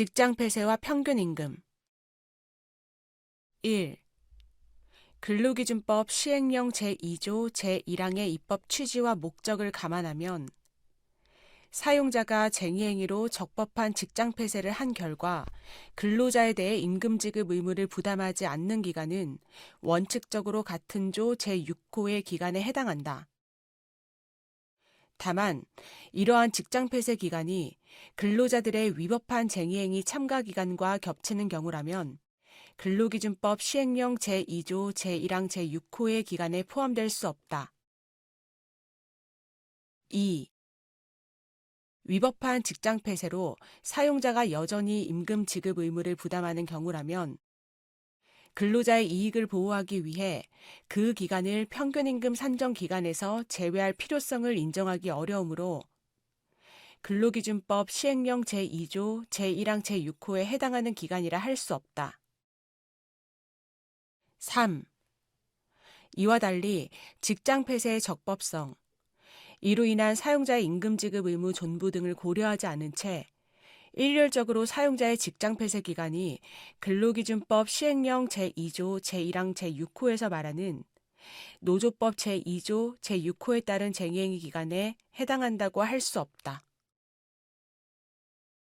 직장 폐쇄와 평균 임금 1. 근로기준법 시행령 제2조 제1항의 입법 취지와 목적을 감안하면 사용자가 쟁의행위로 적법한 직장 폐쇄를 한 결과 근로자에 대해 임금 지급 의무를 부담하지 않는 기간은 원칙적으로 같은 조 제6호의 기간에 해당한다. 다만 이러한 직장 폐쇄 기간이 근로자들의 위법한 쟁의행위 참가 기간과 겹치는 경우라면 근로기준법 시행령 제2조 제1항 제6호의 기간에 포함될 수 없다. 2. 위법한 직장 폐쇄로 사용자가 여전히 임금 지급 의무를 부담하는 경우라면 근로자의 이익을 보호하기 위해 그 기간을 평균임금 산정 기간에서 제외할 필요성을 인정하기 어려우므로 근로기준법 시행령 제2조 제1항 제6호에 해당하는 기간이라 할 수 없다. 3. 이와 달리 직장 폐쇄의 적법성, 이로 인한 사용자의 임금 지급 의무 존부 등을 고려하지 않은 채 일률적으로 사용자의 직장 폐쇄 기간이 근로기준법 시행령 제2조 제1항 제6호에서 말하는 노조법 제2조 제6호에 따른 쟁의행위 기간에 해당한다고 할 수 없다.